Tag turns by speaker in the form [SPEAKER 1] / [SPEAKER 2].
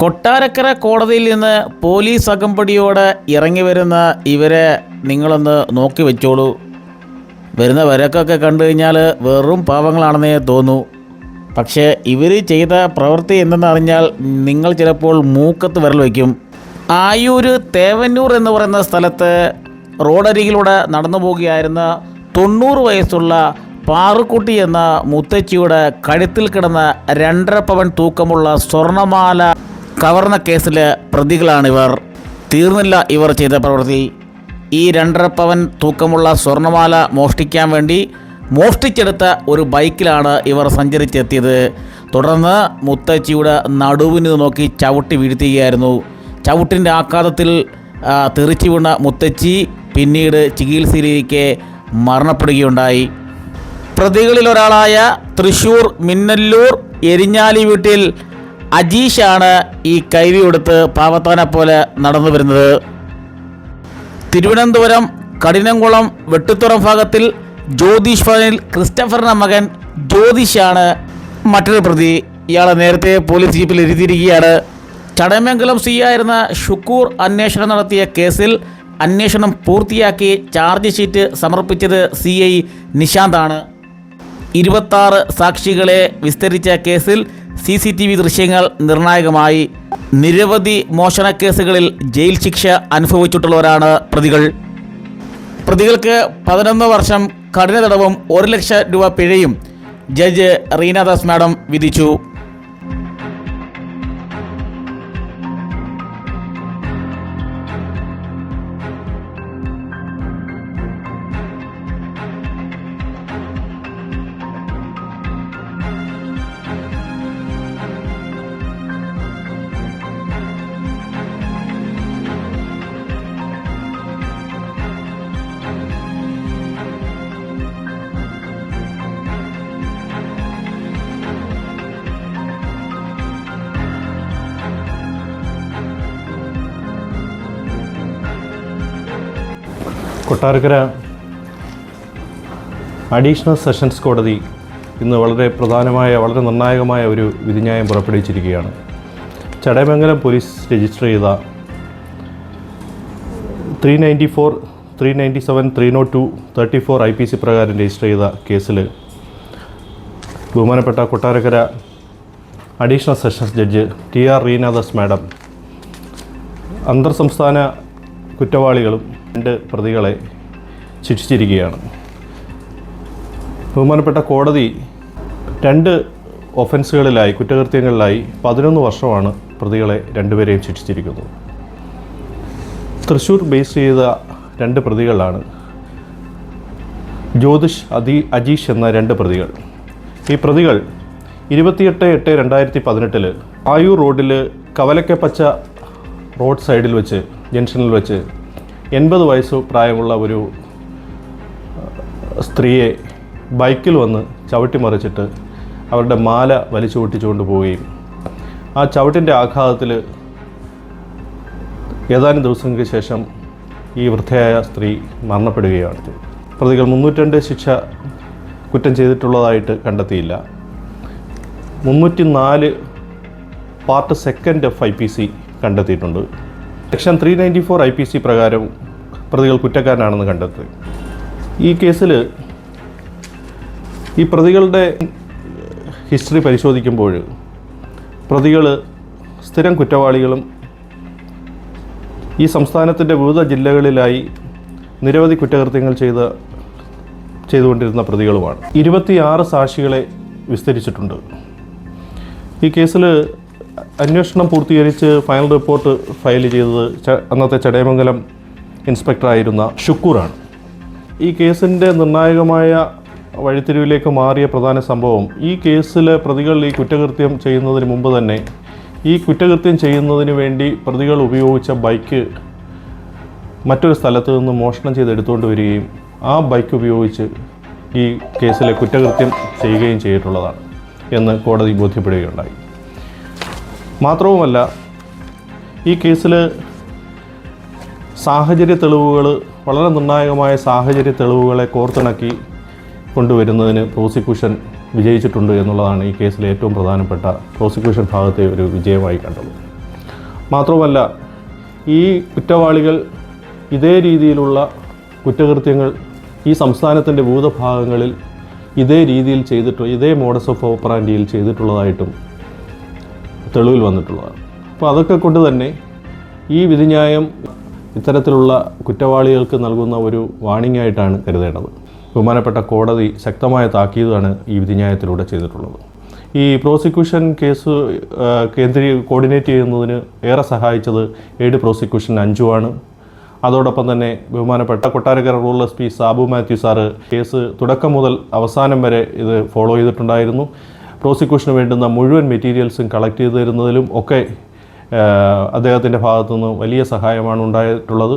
[SPEAKER 1] കൊട്ടാരക്കര കോടതിയിൽ നിന്ന് പോലീസ് അകമ്പടിയോടെ ഇറങ്ങി വരുന്ന ഇവരെ നിങ്ങളൊന്ന് നോക്കി വെച്ചോളൂ. വരുന്ന വരക്കൊക്കെ കണ്ടു കഴിഞ്ഞാൽ വെറും പാവങ്ങളാണെന്നേ തോന്നൂ. പക്ഷേ ഇവർ ചെയ്ത പ്രവൃത്തി എന്തെന്നറിഞ്ഞാൽ നിങ്ങൾ ചിലപ്പോൾ മൂക്കത്ത് വിരൽ വയ്ക്കും. ആയൂര് തേവന്നൂർ എന്ന് പറയുന്ന സ്ഥലത്ത് റോഡരികിലൂടെ നടന്നു പോവുകയായിരുന്ന തൊണ്ണൂറ് വയസ്സുള്ള പാറുക്കുട്ടി എന്ന മുത്തച്ചിയുടെ കഴുത്തിൽ കിടന്ന രണ്ടര പവൻ തൂക്കമുള്ള സ്വർണമാല കവർന്ന കേസിലെ പ്രതികളാണിവർ തീർന്നില്ല ഇവർ ചെയ്ത പ്രവൃത്തി. ഈ രണ്ടര പവൻ തൂക്കമുള്ള സ്വർണമാല മോഷ്ടിക്കാൻ വേണ്ടി മോഷ്ടിച്ചെടുത്ത ഒരു ബൈക്കിലാണ് ഇവർ സഞ്ചരിച്ചെത്തിയത്. തുടർന്ന് മുത്തച്ചിയുടെ നടുവിന് നോക്കി ചവിട്ടി വീഴ്ത്തുകയായിരുന്നു. ചവിട്ടിന്റെ ആഘാതത്തിൽ തെറിച്ചു വീണ മുത്തച്ചി പിന്നീട് ചികിത്സയിലേക്ക് മരണപ്പെടുകയുണ്ടായി. പ്രതികളിൽ ഒരാളായ തൃശൂർ മിന്നല്ലൂർ എരിഞ്ഞാലി വീട്ടിൽ അജീഷാണ് ഈ കൈവി കൊടുത്ത് പാവത്താനെ പോലെ നടന്നു വരുന്നത്. തിരുവനന്തപുരം കഠിനംകുളം വെട്ടുത്തുറം ഭാഗത്തിൽ ജ്യോതിഷ് ഭവനിൽ മകൻ ജ്യോതിഷാണ് മറ്റൊരു പ്രതി. ഇയാളെ നേരത്തെ പോലീസ് ജീപ്പിൽ ഇരുത്തിയിരിക്കുകയാണ്. ചടയമംഗലം സി ആയിരുന്ന ഷുക്കൂർ അന്വേഷണം നടത്തിയ കേസിൽ അന്വേഷണം പൂർത്തിയാക്കി ചാർജ് ഷീറ്റ് സമർപ്പിച്ചത് സി ഐ നിശാന്താണ്. ഇരുപത്താറ് സാക്ഷികളെ വിസ്തരിച്ച കേസിൽ സി സി ടി വി ദൃശ്യങ്ങൾ നിർണായകമായി. നിരവധി മോഷണ കേസുകളിൽ ജയിൽ ശിക്ഷ അനുഭവിച്ചിട്ടുള്ളവരാണ് പ്രതികൾ. പ്രതികൾക്ക് പതിനൊന്ന് വർഷം കഠിന തടവും ഒരു ലക്ഷം രൂപ പിഴയും ജഡ്ജ് റീനാദാസ് മാഡം വിധിച്ചു.
[SPEAKER 2] കൊട്ടാരക്കര അഡീഷണൽ സെഷൻസ് കോടതി ഇന്ന് വളരെ പ്രധാനമായ വളരെ നിർണായകമായ ഒരു വിധിന്യായം പുറപ്പെടുവിച്ചിരിക്കുകയാണ്. ചടയമംഗലം പോലീസ് രജിസ്റ്റർ ചെയ്ത three ninety four three ninety seven three nought two thirty four I P C പ്രകാരം രജിസ്റ്റർ ചെയ്ത കേസിൽ ബഹുമാനപ്പെട്ട Kottarakkara additional sessions judge T R Reenadas madam അന്തർ സംസ്ഥാന കുറ്റവാളികളും രണ്ട് പ്രതികളെ ശിക്ഷിച്ചിരിക്കുകയാണ്. ബഹുമാനപ്പെട്ട കോടതി രണ്ട് ഒഫൻസുകളിലായി കുറ്റകൃത്യങ്ങളിലായി പതിനൊന്ന് വർഷമാണ് പ്രതികളെ രണ്ടുപേരെയും ശിക്ഷിച്ചിരിക്കുന്നത്. തൃശ്ശൂർ ബേസ് ചെയ്ത രണ്ട് പ്രതികളാണ് ജ്യോതിഷ് അതി അജീഷ് എന്ന രണ്ട് പ്രതികൾ. ഈ പ്രതികൾ ഇരുപത്തിയെട്ട് എട്ട് രണ്ടായിരത്തി പതിനെട്ടിൽ ആയൂർ റോഡിൽ കവലക്കപ്പച്ച റോഡ് സൈഡിൽ വെച്ച് ജംഗ്ഷനിൽ വെച്ച് എൺപത് വയസ്സ് പ്രായമുള്ള ഒരു സ്ത്രീയെ ബൈക്കിൽ വന്ന് ചവിട്ടിമറിച്ചിട്ട് അവരുടെ മാല വലിച്ചു പൊട്ടിച്ചുകൊണ്ട് പോവുകയും ആ ചവിട്ടിന്റെ ആഘാതത്തിൽ ഏതാനും ദിവസങ്ങൾക്ക് ശേഷം ഈ വൃദ്ധയായ സ്ത്രീ മരണപ്പെടുകയാണ്. പ്രതികൾ മുന്നൂറ്റിരണ്ട് ശിക്ഷ കുറ്റം ചെയ്തിട്ടുള്ളതായിട്ട് കണ്ടെത്തിയില്ല മുന്നൂറ്റി നാല് part second of I P C കണ്ടെത്തിയിട്ടുണ്ട്. Section three ninety four I P C പ്രകാരം പ്രതികൾ കുറ്റക്കാരനാണെന്ന് കണ്ടെത്തി. ഈ കേസിൽ ഈ പ്രതികളുടെ ഹിസ്റ്ററി പരിശോധിക്കുമ്പോൾ പ്രതികൾ സ്ഥിരം കുറ്റവാളികളും ഈ സംസ്ഥാനത്തിന്റെ വിവിധ ജില്ലകളിലായി നിരവധി കുറ്റകൃത്യങ്ങൾ ചെയ്ത ചെയ്തുകൊണ്ടിരുന്ന പ്രതികളുമാണ്. ഇരുപത്തിയാറ് സാക്ഷികളെ വിസ്തരിച്ചിട്ടുണ്ട്. ഈ കേസിൽ അന്വേഷണം പൂർത്തീകരിച്ച് ഫൈനൽ റിപ്പോർട്ട് ഫയൽ ചെയ്തത് അന്നത്തെ ചടയമംഗലം ഇൻസ്പെക്ടറായിരുന്ന ഷുക്കൂറാണ്. ഈ കേസിന്റെ നിർണായകമായ വഴിത്തിരിവിലേക്ക് മാറിയ പ്രധാന സംഭവം ഈ കേസിലെ പ്രതികൾ ഈ കുറ്റകൃത്യം ചെയ്യുന്നതിന് മുമ്പ് തന്നെ ഈ കുറ്റകൃത്യം ചെയ്യുന്നതിന് വേണ്ടി പ്രതികൾ ഉപയോഗിച്ച ബൈക്ക് മറ്റൊരു സ്ഥലത്ത് നിന്ന് മോഷണം ചെയ്ത് എടുത്തുകൊണ്ട് വരികയും ആ ബൈക്ക് ഉപയോഗിച്ച് ഈ കേസിലെ കുറ്റകൃത്യം ചെയ്യുകയും ചെയ്തിട്ടുള്ളതാണ് എന്ന് കോടതി ബോധ്യപ്പെടുകയുണ്ടായി. മാത്രവുമല്ല ഈ കേസിൽ സാഹചര്യ തെളിവുകൾ വളരെ നിർണായകമായ സാഹചര്യ തെളിവുകളെ കോർത്തിണക്കി കൊണ്ടുവരുന്നതിന് പ്രോസിക്യൂഷൻ വിജയിച്ചിട്ടുണ്ട് എന്നുള്ളതാണ് ഈ കേസിലെ ഏറ്റവും പ്രധാനപ്പെട്ട പ്രോസിക്യൂഷൻ ഭാഗത്തെ ഒരു വിജയമായി കണ്ടത്. മാത്രമല്ല ഈ കുറ്റവാളികൾ ഇതേ രീതിയിലുള്ള കുറ്റകൃത്യങ്ങൾ ഈ സംസ്ഥാനത്തിന്റെ ഭൂതഭാഗങ്ങളിൽ ഇതേ രീതിയിൽ ചെയ്തിട്ട് ഇതേ മോഡസ് ഓഫ് ഓപ്പറാൻഡിയിൽ ചെയ്തിട്ടുള്ളതായിട്ടും തെളിവിൽ വന്നിട്ടുള്ളതാണ്. അപ്പോൾ അതൊക്കെ കൊണ്ട് തന്നെ ഈ വിധിന്യായം ഇത്തരത്തിലുള്ള കുറ്റവാളികൾക്ക് നൽകുന്ന ഒരു വാണിംഗ് ആയിട്ടാണ് കരുതേണ്ടത്. ബഹുമാനപ്പെട്ട കോടതി ശക്തമായ താക്കീതാണ് ഈ വിധിന്യായത്തിലൂടെ ചെയ്തിട്ടുള്ളത്. ഈ പ്രോസിക്യൂഷൻ കേസ് കേന്ദ്രീ കോർഡിനേറ്റ് ചെയ്യുന്നതിന് ഏറെ സഹായിച്ചത് എയ്ഡ് പ്രോസിക്യൂഷൻ അഞ്ചുമാണ് അതോടൊപ്പം തന്നെ ബഹുമാനപ്പെട്ട Kottarakkara rural S P Sabu Mathew sir case തുടക്കം മുതൽ അവസാനം വരെ ഇത് ഫോളോ ചെയ്തിട്ടുണ്ടായിരുന്നു. പ്രോസിക്യൂഷന് വേണ്ടുന്ന മുഴുവൻ മെറ്റീരിയൽസും കളക്ട് ചെയ്ത് തരുന്നതിലും ഒക്കെ അദ്ദേഹത്തിന്റെ ഭാഗത്തുനിന്ന് വലിയ സഹായമാണ് ഉണ്ടായിട്ടുള്ളത്.